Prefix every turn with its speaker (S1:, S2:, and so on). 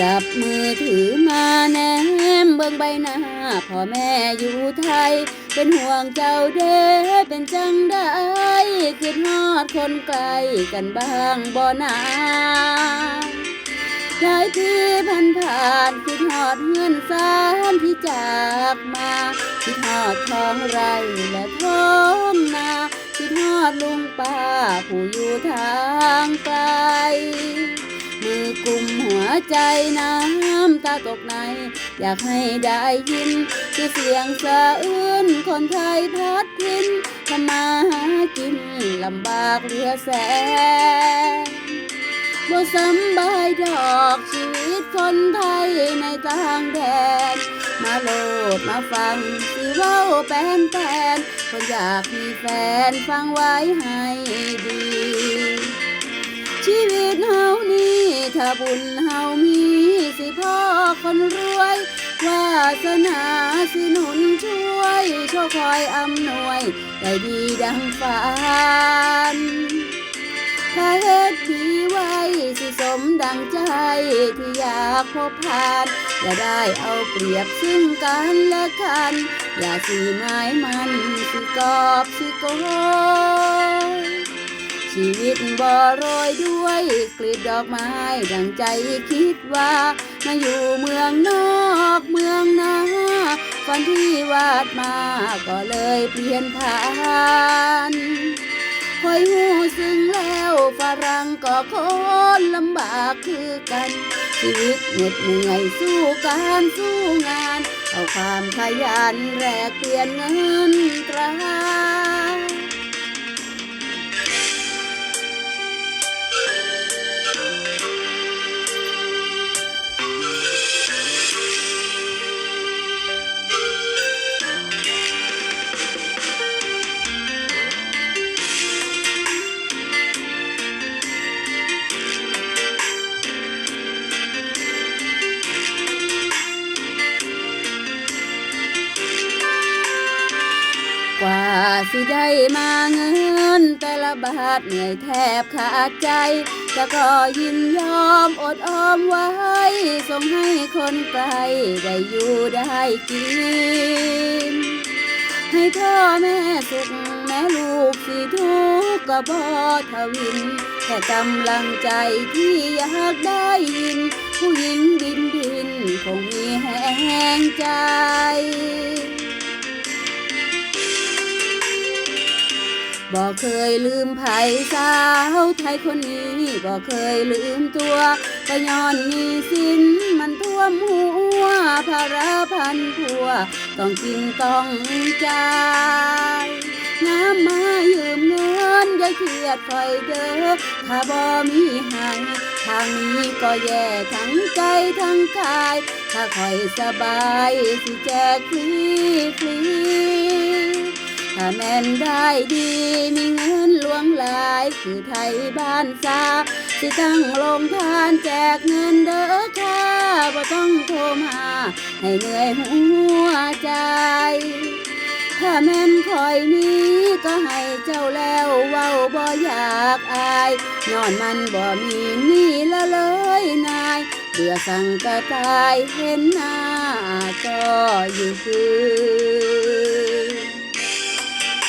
S1: จับมือถือมาแนมเบิ่งใบหน้าพ่อแม่อยู่ไทย เป็นห่วงเจ้าเด้เป็นจังได้คิดฮอดคนไกลกันบ้างบ่นาหลายปีผ่านผ่านคิดฮอดเงินสานที่จากมาคิดฮอดท้องไรและท้องนาคิดฮอดลุงป้าผู้อยู่ทางไกล ใจน้ำตาตกใน อยากให้ได้ยินคือเสียงสะอื้นคนไทยพัดพินทำมาหากินลำบากเหลือแสนบ่สำบายดอกชีวิตคนไทยในต่างแดน มาโลดมาฟังสิเว้าแปนแปนคนอยากมีแฟนฟังไว้ให้ดี บุญเฮามีสิพ่อคนรวย วาสนาสิหนุนช่วยโชคคอยอำนวย ได้ดีดังฝันถ้าเฮ็ดดีไว้สิสมดังใจที่อยากพบผ่าน อย่าได้เอาเปรียบซึ่งกันและกัน อย่าสีไม้มันสิกอบสิโกย ชีวิตบ่โรยด้วยกลีบดอกไม้ดังใจคิดว่ามาอยู่เมืองนอกเมืองนาฝันที่วาดมาก็เลยเปลี่ยนผ่านคอยหูซึ่งแล้วฝรั่งก็คนลำบากคือกัน ชีวิตเหน็ดเหนื่อยสู้การสู้งาน เอาความขยันแลกเปลี่ยนเงินตรา สิได้มาเงิน แต่ละบาทเหนื่อยแทบขาดใจ แต่ก็ยินยอมอดออมไว้ ส่งให้คนไกลได้อยู่ได้กิน ให้พ่อแม่สุขแม่ลูกสิทุกข์ก็บ่ทวินแค่กำลังใจที่อยากได้ยิน ผู้หญิงดินดินคงมีแห้งใจ บอกเคยลืมไผสาวไทยคนนี้บอกเคยลืมตัวก็ย้อนหนี้สินมันท่วมหัวภาระพันพัว ต้องกินต้องจ่ายน้ำมายืมเงินอย่าเครียดคอยเด้อถ้าบ่มีให้ทางนี้ก็แย่ทั้งใจทั้งกาย ถ้าคอยสบายสิแจกฟรีฟรี ถ้าแม่นได้ดีมีเงินหลวงหลายคือไทยบ้านซาสิตั้งโรงทานแจกเงินเด้อค่ะบ่ต้องโทรมาให้เหนื่อยหัวใจถ้าแม่นคอยมีก็ให้เจ้าแล้วเว้าบ่อยากอายย้อนมันบ่มีนี่ละเลยนายเบื่อสั่งกระตายเห็นหน้าก็อยู่คือ